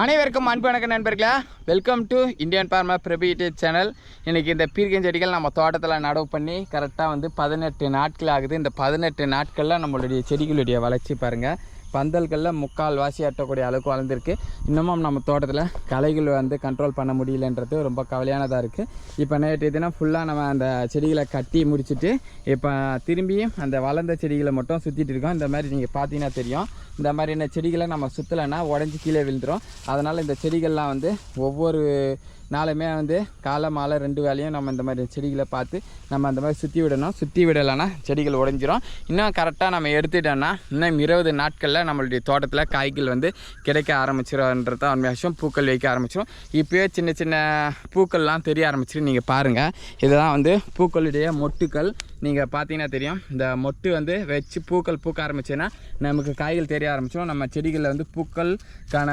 அனைவருக்கும் அன்பு வணக்கம் நண்பர்களே. வெல்கம் டு இந்தியன் பார்மா பிரபியூட்டிவ் சேனல் இன்றைக்கி இந்த பீர்க்கன் செடிகள் நம்ம தோட்டத்தில் நடவு பண்ணி கரெக்டாக வந்து பதினெட்டு நாட்கள் ஆகுது. இந்த பதினெட்டு நாட்களில் நம்மளுடைய செடிகளுடைய வளர்ச்சி பாருங்கள் பந்தல்களில் முக்கால் வாசி அட்டக்கூடிய அளவுக்கு வளர்ந்துருக்கு. இன்னமும் நம்ம தோட்டத்தில் களைகள் வந்து கண்ட்ரோல் பண்ண முடியலன்றது ரொம்ப கவலையானதாக இருக்குது இப்போ நேற்று தினம் ஃபுல்லாக நம்ம அந்த செடிகளை கட்டி முடிச்சுட்டு இப்போ திரும்பியும் அந்த வளர்ந்த செடிகளை மட்டும் சுற்றிட்டு இருக்கோம். இந்த மாதிரி நீங்கள் பார்த்தீங்கன்னா தெரியும். இந்த மாதிரியான செடிகளை நம்ம சுற்றலைன்னா உடஞ்சி கீழே விழுந்துடும் அதனால் இந்த செடிகள்லாம் வந்து ஒவ்வொரு நாளுமே வந்து காலை மாலை ரெண்டு வேலையும் நம்ம இந்த மாதிரி செடிகளை பார்த்து நம்ம அந்த மாதிரி சுற்றி விடணும். சுற்றி விடலைன்னா செடிகள் உடைஞ்சிரும். இன்னும் கரெக்டாக நம்ம எடுத்துட்டோம்னா இன்னும் இருபது நாட்களில் நம்மளுடைய தோட்டத்தில் காய்கள் வந்து கிடைக்க ஆரம்பிச்சிடும்ன்றது தான் உண்மை விஷயம். பூக்கள் வைக்க ஆரம்பிச்சிடும் இப்போயே சின்ன சின்ன பூக்கள்லாம் தெரிய ஆரம்பிச்சிடும் நீங்கள் பாருங்கள் இதெல்லாம் வந்து பூக்களுடைய மொட்டுக்கள் நீங்கள் பார்த்தீங்கன்னா தெரியும் இந்த மொட்டு வந்து வச்சு பூக்கள் பூக்க ஆரம்பிச்சுன்னா நமக்கு காய்கள் தெரிய ஆரம்பிச்சிடும். நம்ம செடிகளில் வந்து பூக்கள்கான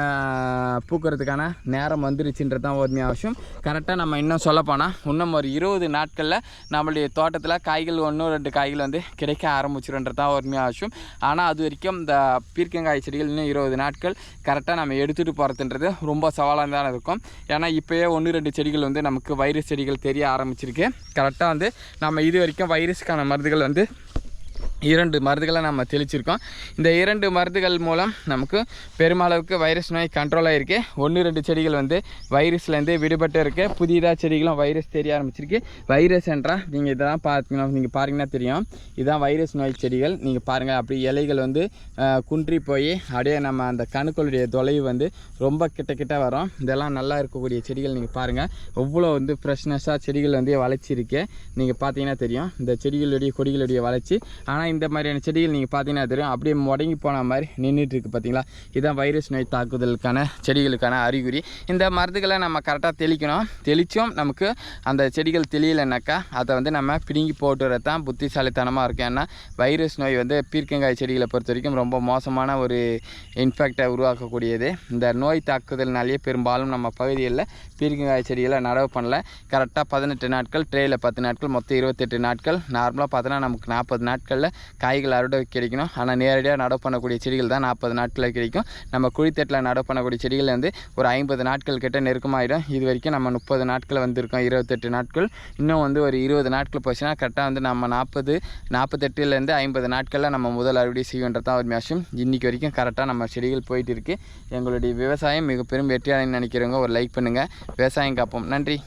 பூக்கிறதுக்கான நேரம் வந்துருச்சுன்றது தான் உண்மையாக அவசியம் கரெக்டாக நம்ம இன்னும் சொல்லப்போனால் இன்னும் ஒரு இருபது நாட்களில் நம்மளுடைய தோட்டத்தில் காய்கள் ஒன்று ரெண்டு காய்கள் வந்து கிடைக்க ஆரம்பிச்சிருன்றது தான் உண்மையாக அவசியம் ஆனால் அது வரைக்கும் இந்த பீர்க்கங்காய் செடிகள் இன்னும் இருபது நாட்கள் கரெக்டாக நம்ம எடுத்துகிட்டு போகிறதுன்றது ரொம்ப சவாலாக தான் இருக்கும். ஏன்னா இப்போயே ஒன்று ரெண்டு செடிகள் வந்து நமக்கு வைரஸ் செடிகள் தெரிய ஆரம்பிச்சிருக்கு. கரெக்டாக வந்து நம்ம இது வரைக்கும் வைரஸுக்கான மருந்துகள் வந்து இரண்டு மருந்துகளை நம்ம தெளிச்சிருக்கோம். இந்த இரண்டு மருந்துகள் மூலம் நமக்கு பெருமளவுக்கு வைரஸ் நோய் கண்ட்ரோல் ஆகிருக்கு ஒன்று ரெண்டு செடிகள் வந்து வைரஸ்லேருந்து விடுபட்டு இருக்கு. புதிதாக செடிகளும் வைரஸ் தெரிய ஆரம்பிச்சிருக்கு. வைரஸ் என்றால் நீங்கள் இதெல்லாம் பார்த்தீங்கன்னா நீங்கள் பாருங்கன்னா தெரியும். இதுதான் வைரஸ் நோய் செடிகள். நீங்கள் பாருங்கள் அப்படி இலைகள் வந்து குன்றி போய் அப்படியே நம்ம அந்த கணுக்களுடைய தொலைவு வந்து ரொம்ப கிட்ட கிட்ட வரும். இதெல்லாம் நல்லா இருக்கக்கூடிய செடிகள் நீங்கள் பாருங்கள் எவ்வளோ வந்து ஃப்ரெஷ்னஸ்ஸாக செடிகள் வந்து வளர்ச்சிருக்கு. நீங்கள் பார்த்தீங்கன்னா தெரியும். இந்த செடிகளுடைய கொடிகளுடைய வளர்ச்சி. ஆனால் இந்த மாதிரியான செடிகள் நீங்கள் பார்த்தீங்கன்னா தெரியும். அப்படியே முடங்கி போன மாதிரி நின்றுட்டு இருக்கு பார்த்தீங்களா இதுதான் வைரஸ் நோய் தாக்குதலுக்கான செடிகளுக்கான அறிகுறி. இந்த மருந்துகளை நம்ம கரெக்டாக தெளிக்கணும். தெளித்தும் நமக்கு அந்த செடிகள் தெளியலைனாக்கா அதை வந்து நம்ம பிடுங்கி போட்டுறது தான் புத்திசாலித்தனமாக இருக்கும். ஏன்னா வைரஸ் நோய் வந்து பீர்க்கங்காய் செடிகளை பொறுத்த வரைக்கும் ரொம்ப மோசமான ஒரு இன்ஃபெக்டை உருவாக்கக்கூடியது. இந்த நோய் தாக்குதல்னாலேயே பெரும்பாலும் நம்ம பகுதிகளில் பீர்க்கங்காய் செடிகளை நடவு பண்ணல. கரெக்டாக பதினெட்டு நாட்கள் ட்ரேயில் பத்து நாட்கள் மொத்தம் இருபத்தெட்டு நாட்கள். நார்மலாக பார்த்தோன்னா நமக்கு நாற்பது நாட்களில் காய்கள் அறுவடை கிடைக்கணும். ஆனால் நேரடியாக நடவு பண்ணக்கூடிய செடிகள் தான் நாற்பது நாட்களில் கிடைக்கும். நம்ம குழித்தட்டில் நடவு பண்ணக்கூடிய செடிகள் வந்து ஒரு ஐம்பது நாட்கள் கிட்ட நெருக்கமாகிடும் இது வரைக்கும் நம்ம முப்பது நாட்கள் வந்திருக்கோம். இருபத்தெட்டு நாட்கள். இன்னும் வந்து ஒரு இருபது நாட்கள் போச்சுன்னா கரெக்டாக வந்து நம்ம நாற்பது நாற்பத்தெட்டுலேருந்து ஐம்பது நாட்களில் நம்ம முதல் அறுவடை செய்கின்றது தான் ஒரு மேஷம் இன்றைக்கி வரைக்கும் கரெக்டாக நம்ம செடிகள் போயிட்டு இருக்குது எங்களுடைய விவசாயம் மிக பெரும் வெற்றியாளன்னு நினைக்கிறவங்க ஒரு லைக் பண்ணுங்கள் விவசாயம் காப்போம். நன்றி.